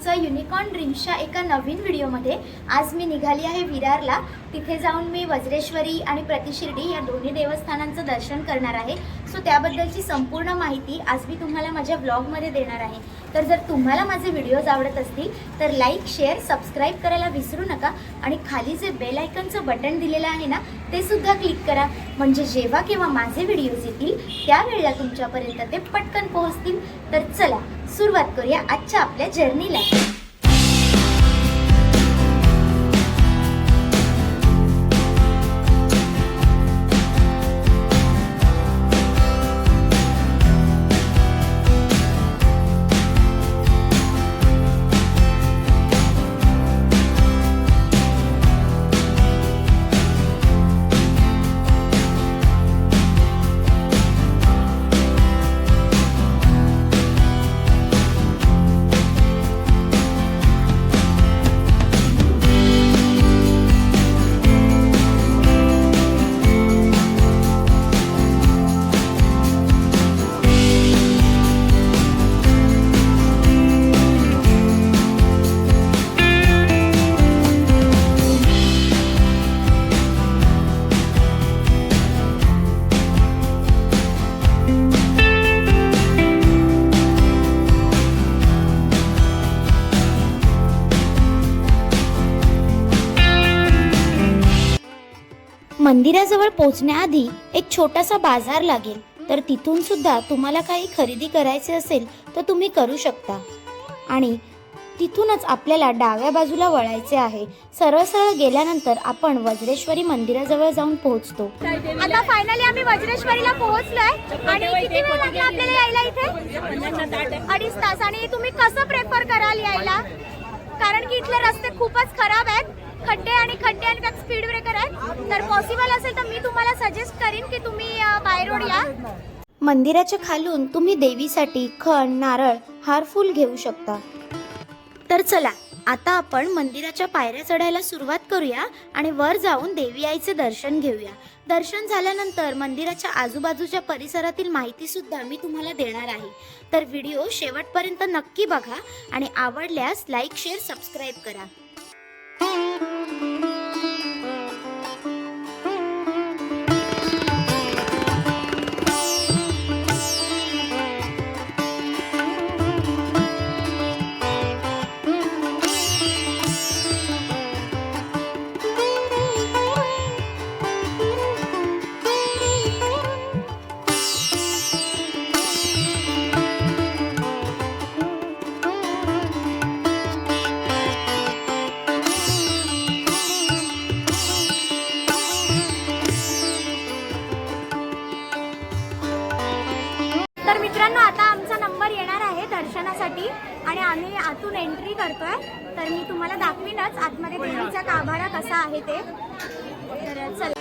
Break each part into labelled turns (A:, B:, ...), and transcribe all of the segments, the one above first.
A: तुमचं युनिकॉर्न ड्रीम्सच्या एका नवीन व्हिडिओमध्ये आज मी निघाली आहे विरारला. तिथे जाऊन मी वज्रेश्वरी आणि प्रतिशिर्डी या दोन्ही देवस्थानांचं दर्शन करणार आहे. सो त्याबद्दलची संपूर्ण माहिती आज मी तुम्हाला माझ्या ब्लॉगमध्ये देणार आहे. तर जर तुम्हाला माझे व्हिडिओज आवडत असतील तर लाईक शेअर सबस्क्राईब करायला विसरू नका आणि खाली जे बेल आयकनचं बटन दिलेलं आहे ना ते सुद्धा क्लिक करा. म्हणजे जेव्हा केव्हा माझे व्हिडिओज येतील त्यावेळेला तुमच्यापर्यंत ते पटकन पोहोचतील. तर चला सुरुवात करूया आजच्या आपल्या जर्नीला मंदिराजवळ पोहोचण्याआधी एक छोटासा बाजार लागेल. तर तिथून सुद्धा तुम्हाला काही खरेदी करायचे असेल तर तुम्ही करू शकता. आणि तिथूनच आपल्याला डाव्या बाजूला वळायचे आहे. सरळ सरळ गेल्यानंतर आपण वज्रेश्वरी मंदिराजवळ जाऊन पोहोचतो. आता फायनली आम्ही वज्रेश्वरीला पोहोचलोय. आणि किती वेळ लागला आपल्याला यायला इथे? अडीच तास. आणि तुम्ही कसं प्रेफर कराल यायला? कारण की इथले रस्ते खूपच खराब आहेत. खड्डे आणि खड्डे आणि तर पॉसिबल असेल तर मी तुम्हाला सजेस्ट करीन की तुम्ही बाय रोड या. मंदिराच्या खालून तुम्ही देवीसाठी खण नारळ हार फुल घेऊ शकता. तर चला आता आपण मंदिराच्या पायऱ्या चढायला सुरुवात करूया आणि वर जाऊन देवी आईचे दर्शन घेऊया. दर्शन झाल्यानंतर मंदिराच्या आजूबाजूच्या परिसरातील माहिती सुद्धा मी तुम्हाला देणार आहे. तर व्हिडिओ शेवटपर्यंत नक्की बघा आणि आवडल्यास लाईक शेअर सबस्क्राईब करा. आम्ही आतून एंट्री करतोय. तर मी तुम्हाला दाखवीनच आतमध्ये देवीचा गाभारा कसा आहे ते. तर चल.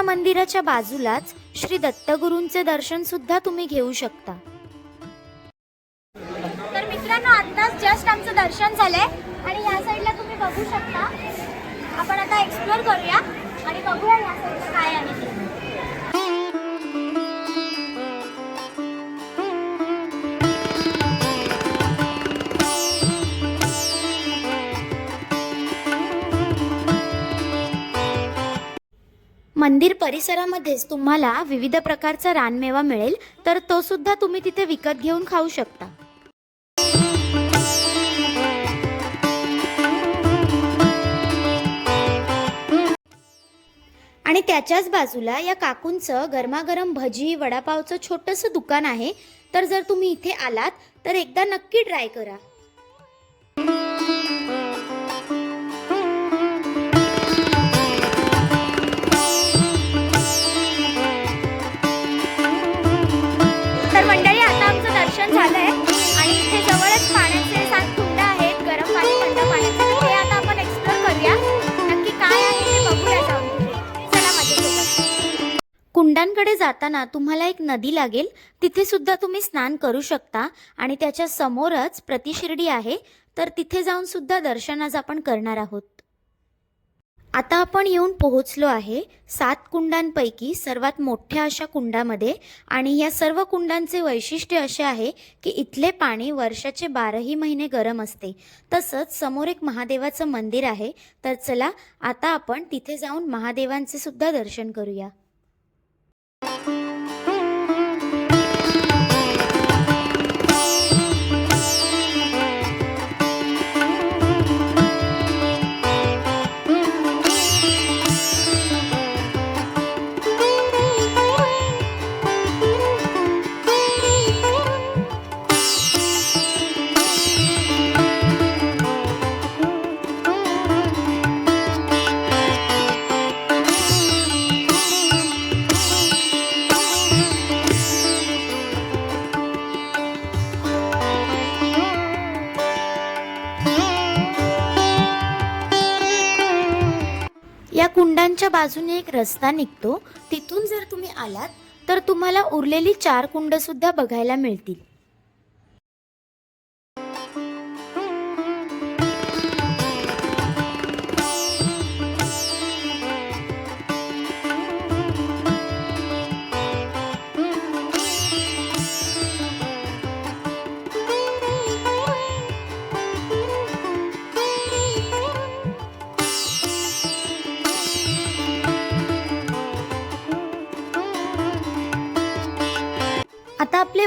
A: या मंदिराच्या बाजूलाच श्री दत्तगुरूंचे दर्शन सुद्धा तुम्ही घेऊ शकता. तर मित्रांनो आत्ताच जस्ट आमचं दर्शन झालंय आणि या साईडला तुम्ही बघू शकता. आपण आता एक्सप्लोर करूया आणि बघूया या साईडला काय आहे मंदिर परिसरामध्येच तुम्हाला विविध प्रकारचा रानमेवा मिळेल तर तो सुद्धा तुम्ही तिथे विकत घेऊन खाऊ शकता. आणि त्याच्याच बाजूला या काकूंचं गरमागरम भजी वडापावचं छोटंसं दुकान आहे. तर जर तुम्ही इथे आलात तर एकदा नक्की ट्राय करा. कुंडांकडे जाताना तुम्हाला एक नदी लागेल. तिथे सुद्धा तुम्ही स्नान करू शकता आणि त्याच्या समोरच प्रतिशिर्डी आहे. तर तिथे जाऊन सुद्धा दर्शनाच आपण करणार आहोत. आता आपण येऊन पोहोचलो आहे. सात कुंडांपैकी सर्वात मोठ्या अशा कुंडामध्ये आणि या सर्व कुंडांचे वैशिष्ट्य असे आहे की इथले पाणी वर्षाचे बाराही महिने गरम असते. तसंच समोर एक महादेवाचं मंदिर आहे. तर चला आता आपण तिथे जाऊन महादेवांचे सुद्धा दर्शन करूया. कुंडांच्या बाजूने एक रस्ता निघतो. तिथून जर तुम्ही आलात तर तुम्हाला उरलेली चार कुंड सुद्धा बघायला मिळतील.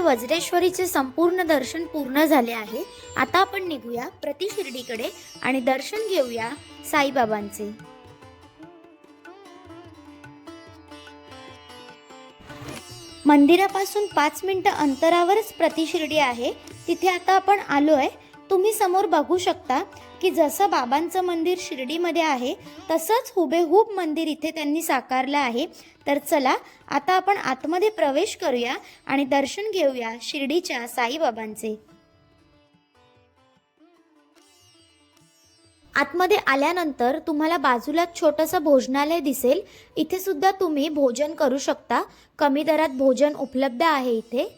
A: वज्रेश्वरीचे संपूर्ण दर्शन पूर्ण झाले आहे. आता आपण निघूया प्रतिशिर्डीकडे आणि दर्शन घेऊया साईबाबांचे. मंदिरापासून पाच मिनिटं अंतरावरच प्रतिशिर्डी आहे. तिथे आता आपण आलो आहे तुम्ही समोर बघू शकता की जसं बाबांचं मंदिर शिर्डीमध्ये आहे तसंच हुबेहूब मंदिर इथे त्यांनी साकारलं आहे. तर चला आता आपण आतमध्ये प्रवेश करूया आणि दर्शन घेऊया शिर्डीच्या साईबाबांचे. आतमध्ये आल्यानंतर तुम्हाला बाजूला छोटंसं भोजनालय दिसेल. इथे सुद्धा तुम्ही भोजन करू शकता. कमी दरात भोजन उपलब्ध आहे इथे.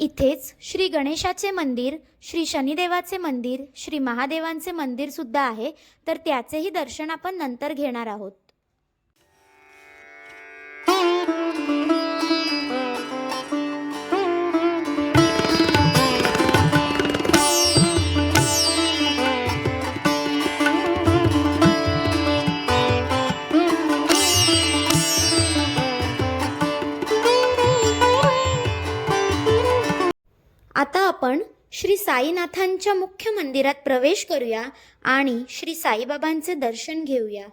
A: इथेच श्री गणेशाचे मंदिर श्री शनिदेवाचे मंदिर श्री महादेवांचे मंदिर सुद्धा आहे तर त्याचेही दर्शन आपण नंतर घेणार आहोत. साईनाथांच्या मुख्य मंदिरात प्रवेश करूया आणि श्री साईबाबांचे दर्शन घेऊया.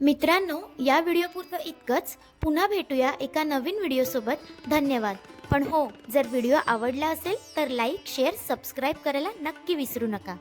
A: मित्रांनो या व्हिडिओपुरतं इतकंच. पुन्हा भेटूया एका नवीन व्हिडिओसोबत. धन्यवाद. पण हो जर व्हिडिओ आवडला असेल तर लाईक शेअर सबस्क्राईब करायला नक्की विसरू नका.